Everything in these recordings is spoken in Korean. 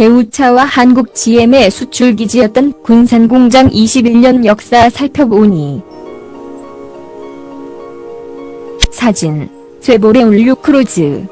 대우차와 한국 GM의 수출 기지였던 군산공장 21년 역사 살펴보니 사진 쇠보레 울류 크루즈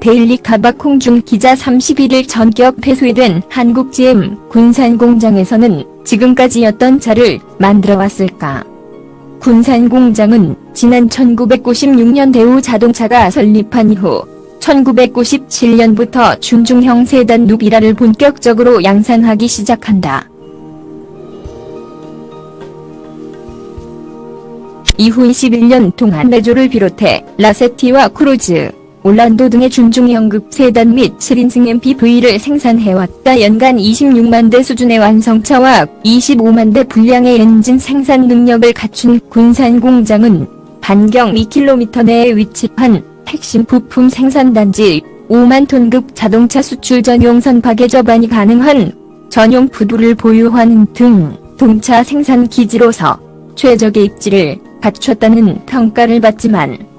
데일리 카바콩 중 기자 31일 전격 폐쇄된 한국 GM 군산공장에서는 지금까지였던 차를 만들어 왔을까? 군산 공장은 지난 1996년 대우 자동차가 설립한 이후 1997년부터 중중형 세단 누비라를 본격적으로 양산하기 시작한다. 이후 21년 동안 레조를 비롯해 라세티와 크루즈, 올란도 등의 준중형급 세단 및 7인승 MPV를 생산해왔다. 연간 26만 대 수준의 완성차와 25만 대 분량의 엔진 생산 능력을 갖춘 군산 공장은 반경 2km 내에 위치한 핵심 부품 생산단지 5만 톤급 자동차 수출 전용선 파괴 접안이 가능한 전용 부두를 보유하는 등 동차 생산 기지로서 최적의 입지를 갖췄다는 평가를 받지만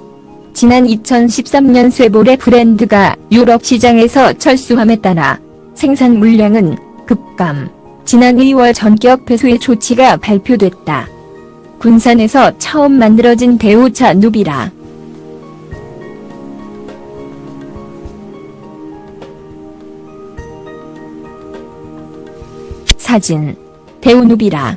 지난 2013년 쇠보레 브랜드가 유럽 시장에서 철수함에 따라 생산 물량은 급감. 지난 2월 전격 폐쇄 조치가 발표됐다. 군산에서 처음 만들어진 대우차 누비라. 사진 대우 누비라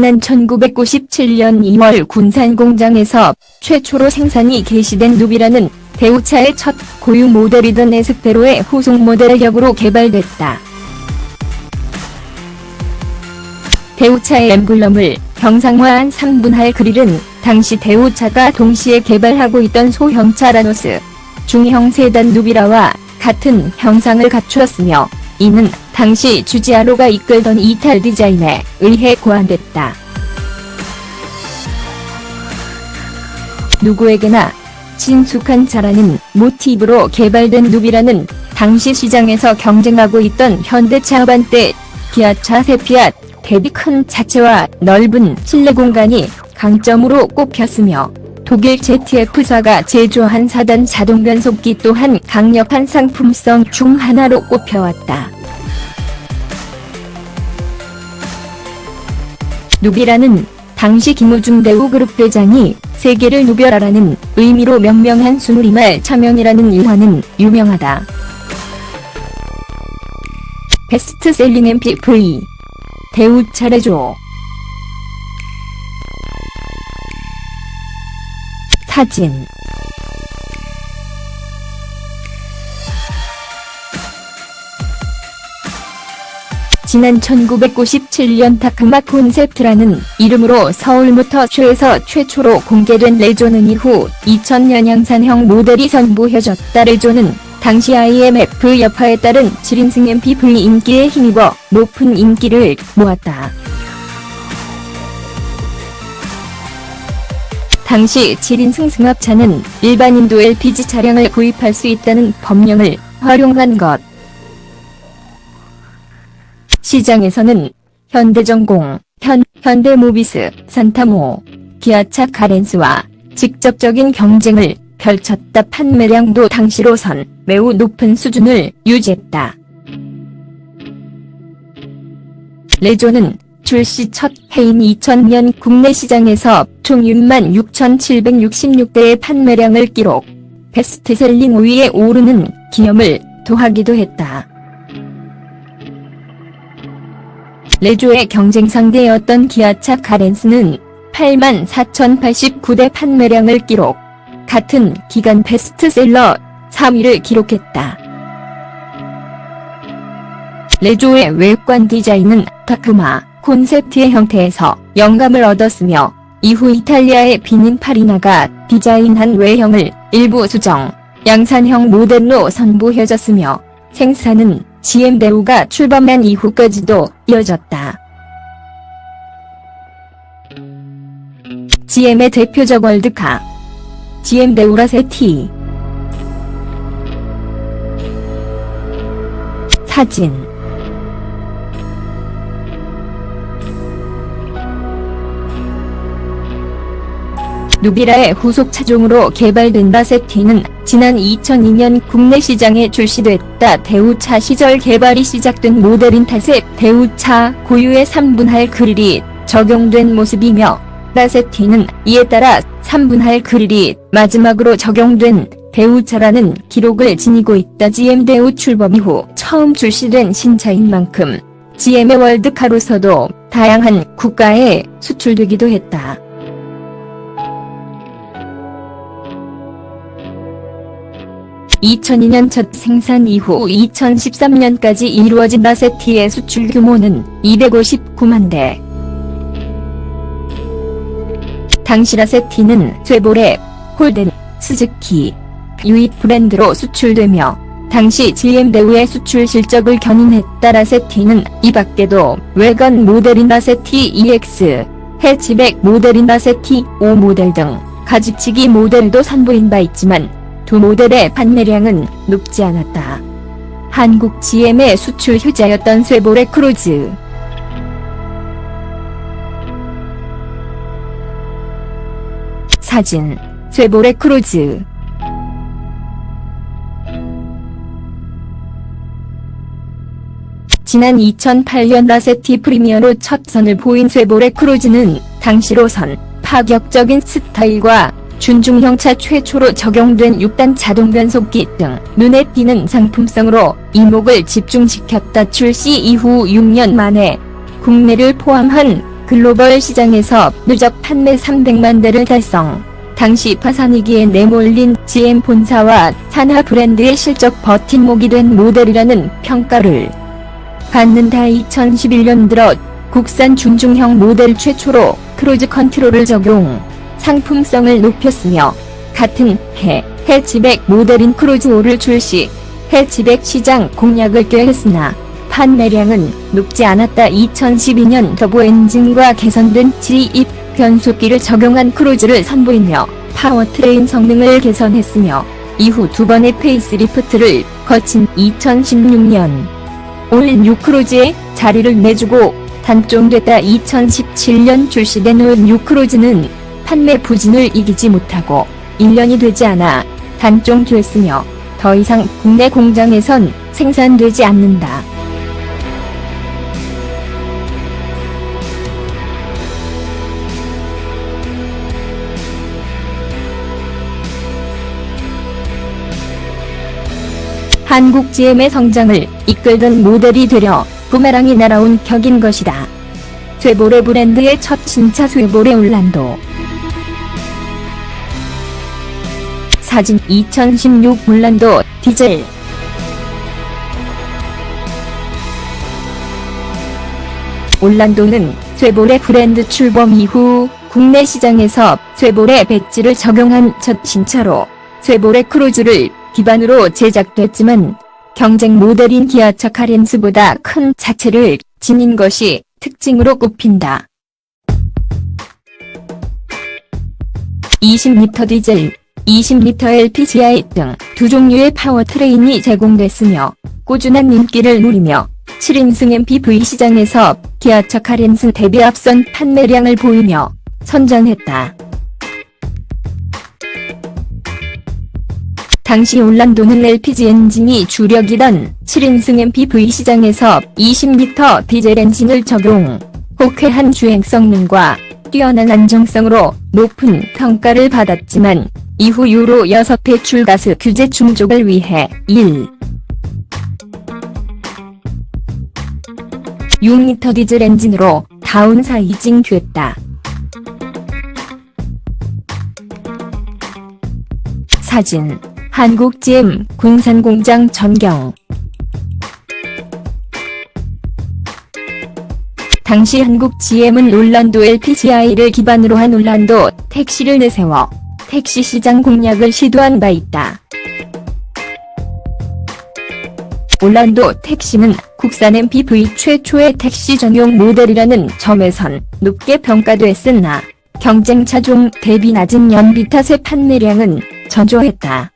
지난 1997년 2월 군산 공장에서 최초로 생산이 개시된 누비라는 대우차의 첫 고유 모델이던 에스페로의 후속 모델격으로 개발됐다. 대우차의 엠블럼을 형상화한 3분할 그릴은 당시 대우차가 동시에 개발하고 있던 소형차 라노스 중형 세단 누비라와 같은 형상을 갖추었으며 이는 당시 주지아로가 이끌던 이탈 디자인에 의해 고안됐다. 누구에게나 친숙한 차라는 모티브로 개발된 누비라는 당시 시장에서 경쟁하고 있던 현대차 아반떼, 기아차 세피앗 대비 큰 자체와 넓은 실내 공간이 강점으로 꼽혔으며 독일 ZF4가 제조한 4단 자동 변속기 또한 강력한 상품성 중 하나로 꼽혀왔다. 누비라는 당시 김우중 대우그룹 회장이 세계를 누벼라라는 의미로 명명한 순우리말 차명이라는 일화는 유명하다. 베스트셀링 MPV 대우 차례조 사진 지난 1997년 타크마 콘셉트라는 이름으로 서울모터쇼에서 최초로 공개된 레조는 이후 2000년 양산형 모델이 선보여졌다. 레조는 당시 IMF 여파에 따른 7인승 MPV 인기에 힘입어 높은 인기를 모았다. 당시 7인승 승합차는 일반인도 LPG 차량을 구입할 수 있다는 법령을 활용한 것. 시장에서는 현대전공, 현, 현대모비스, 산타모, 기아차 카렌스와 직접적인 경쟁을 펼쳤다 판매량도 당시로선 매우 높은 수준을 유지했다. 레조는 출시 첫 해인 2000년 국내 시장에서 총 6만 6,766대의 판매량을 기록, 베스트셀링 5위에 오르는 기염을 도하기도 했다. 레조의 경쟁 상대였던 기아차 카렌스는 8만 4,089대 판매량을 기록, 같은 기간 베스트셀러 3위를 기록했다. 레조의 외관 디자인은 타크마 콘셉트의 형태에서 영감을 얻었으며 이후 이탈리아의 비닌 파리나가 디자인한 외형을 일부 수정, 양산형 모델로 선보여졌으며 생산은 GM 대우가 출범한 이후까지도 이어졌다. GM의 대표적 월드카 GM 대우라세티 사진 누비라의 후속 차종으로 개발된 라세티는 지난 2002년 국내 시장에 출시됐다. 대우차 시절 개발이 시작된 모델인 탓에 대우차 고유의 3분할 그릴이 적용된 모습이며 라세티는 이에 따라 3분할 그릴이 마지막으로 적용된 대우차라는 기록을 지니고 있다. GM 대우 출범 이후 처음 출시된 신차인 만큼 GM의 월드카로서도 다양한 국가에 수출되기도 했다. 2002년 첫 생산 이후 2013년까지 이루어진 라세티의 수출 규모는 259만 대. 당시 라세티는 쇠보레, 홀덴, 스즈키, 유입 브랜드로 수출되며 당시 GM 대우의 수출 실적을 견인했다 라세티는 이 밖에도 외관 모델인 라세티 EX, 해치백 모델인 라세티 5 모델 등 가지치기 모델도 선보인 바 있지만 두 모델의 판매량은 높지 않았다. 한국 GM의 수출 효자였던 쇠보레 크루즈. 사진, 쇠보레 크루즈. 지난 2008년 라세티 프리미어로 첫 선을 보인 쇠보레 크루즈는 당시로선 파격적인 스타일과 준중형차 최초로 적용된 6단 자동 변속기 등 눈에 띄는 상품성으로 이목을 집중시켰다. 출시 이후 6년 만에 국내를 포함한 글로벌 시장에서 누적 판매 300만 대를 달성. 당시 파산위기에 내몰린 GM 본사와 산하 브랜드의 실적 버팀목이 된 모델이라는 평가를 받는다. 2011년 들어 국산 준중형 모델 최초로 크루즈 컨트롤을 적용. 상품성을 높였으며 같은 해 해치백 모델인 크루즈5를 출시 해치백 시장 공략을 꾀했으나 판매량은 높지 않았다. 2012년 터보 엔진과 개선된 G2 변속기를 적용한 크루즈를 선보이며 파워트레인 성능을 개선했으며 이후 두 번의 페이스리프트를 거친 2016년 올6 크루즈에 자리를 내주고 단종됐다. 2017년 출시된 올6 크루즈는 판매 부진을 이기지 못하고 1년이 되지 않아 단종됐으며 더 이상 국내 공장에선 생산되지 않는다. 한국 GM의 성장을 이끌던 모델이 되려 부메랑이 날아온 격인 것이다. 쇠보레 브랜드의 첫 신차 쇠보레 올란도 사진 2016 올란도 디젤 올란도는 쇠보레 브랜드 출범 이후 국내 시장에서 쇠보레 배지를 적용한 첫 신차로 쇠보레 크루즈를 기반으로 제작됐지만 경쟁 모델인 기아차 카렌스보다 큰 자체를 지닌 것이 특징으로 꼽힌다. 20리터 디젤, 20리터 LPGI 등 두 종류의 파워트레인이 제공됐으며 꾸준한 인기를 누리며 7인승 MPV 시장에서 기아차 카렌스 대비 앞선 판매량을 보이며 선전했다. 당시 올란도는 LPG 엔진이 주력이던 7인승 MPV 시장에서 20리터 디젤 엔진을 적용, 호쾌한 주행 성능과 뛰어난 안정성으로 높은 평가를 받았지만 이후 유로 6 배출가스 규제 충족을 위해 1. 6리터 디젤 엔진으로 다운사이징 됐다. 사진 한국 GM 군산공장 전경 당시 한국 GM은 올란도 LPGI를 기반으로 한 올란도 택시를 내세워 택시 시장 공략을 시도한 바 있다. 올란도 택시는 국산 MPV 최초의 택시 전용 모델이라는 점에선 높게 평가됐으나 경쟁 차종 대비 낮은 연비 탓에 판매량은 전조했다.